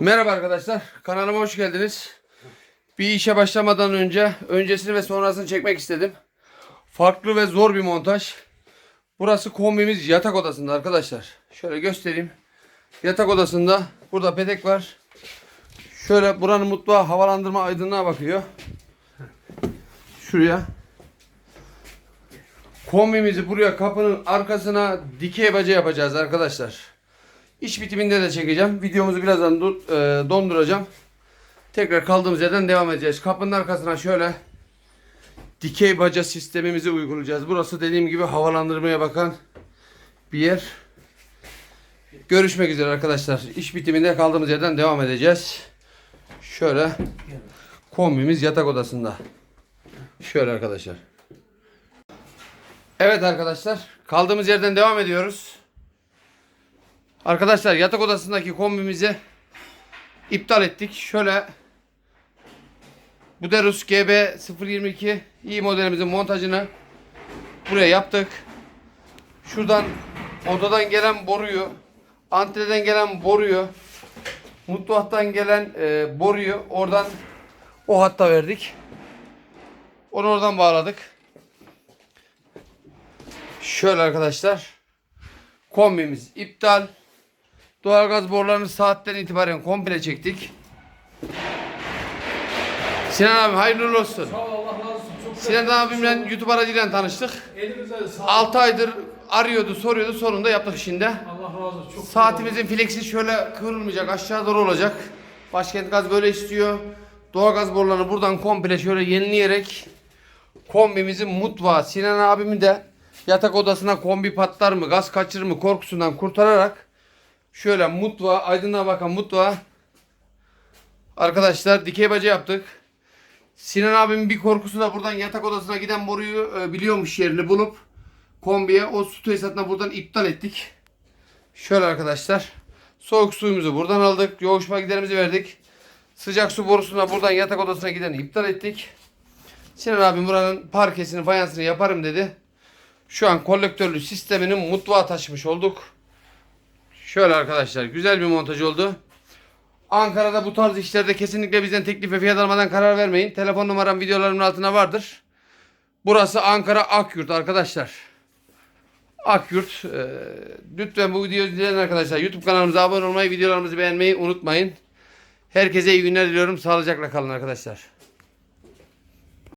Merhaba arkadaşlar. Kanalıma hoş geldiniz. Bir işe başlamadan önce öncesini ve sonrasını çekmek istedim. Farklı ve zor bir montaj. Burası kombimiz yatak odasında arkadaşlar. Şöyle göstereyim. Yatak odasında burada petek var. Şöyle buranın mutfağı havalandırma aydınlığa bakıyor. Şuraya. Kombimizi buraya kapının arkasına dikey baca yapacağız arkadaşlar. İş bitiminde de çekeceğim. Videomuzu birazdan dur- e, donduracağım. Tekrar kaldığımız yerden devam edeceğiz. Kapının arkasına şöyle dikey baca sistemimizi uygulayacağız. Burası dediğim gibi havalandırmaya bakan bir yer. Görüşmek üzere arkadaşlar. İş bitiminde kaldığımız yerden devam edeceğiz. Şöyle kombimiz yatak odasında. Şöyle arkadaşlar. Evet arkadaşlar. Kaldığımız yerden devam ediyoruz. Arkadaşlar yatak odasındaki kombimizi iptal ettik. Şöyle Buderus GB022 i modelimizin montajını buraya yaptık. Şuradan odadan gelen boruyu, antreden gelen boruyu, mutfaktan gelen e, boruyu oradan o hatta verdik. Onu oradan bağladık. Şöyle arkadaşlar. Kombimiz iptal. Doğalgaz borularını saatten itibaren komple çektik. Sinan abi hayırlı olsun. Sağ ol Allah razı olsun. Çok Sinan abimle YouTube aracıyla tanıştık. Elinize sağlık. 6 aydır arıyordu, soruyordu. Sonunda yaptık şimdi. Allah razı olsun. Çok Saatimizin fleksi şöyle kıvrılmayacak, aşağı doğru olacak. Başkent Gaz böyle istiyor. Doğalgaz borularını buradan komple şöyle yenileyerek kombimizin mutfağı Sinan abimin de yatak odasına kombi patlar mı, gaz kaçırır mı korkusundan kurtararak şöyle mutfağı, aydınlığa bakan mutfağı arkadaşlar dikey baca yaptık. Sinan abimin bir korkusu da buradan yatak odasına giden boruyu e, biliyormuş yerini bulup kombiye o su tesisatına buradan iptal ettik. Şöyle arkadaşlar. Soğuk suyumuzu buradan aldık. Yoğuşma giderimizi verdik. Sıcak su borusuna buradan yatak odasına gideni iptal ettik. Sinan abim buranın parkesini, fayansını yaparım dedi. Şu an kolektörlü sisteminin mutfağa taşımış olduk. Şöyle arkadaşlar güzel bir montaj oldu. Ankara'da bu tarz işlerde kesinlikle bizden teklif ve fiyat almadan karar vermeyin. Telefon numaram videolarımın altına vardır. Burası Ankara Akyurt arkadaşlar. Akyurt. Ee, lütfen bu videoyu izleyen arkadaşlar YouTube kanalımıza abone olmayı, videolarımızı beğenmeyi unutmayın. Herkese iyi günler diliyorum. Sağlıcakla kalın arkadaşlar.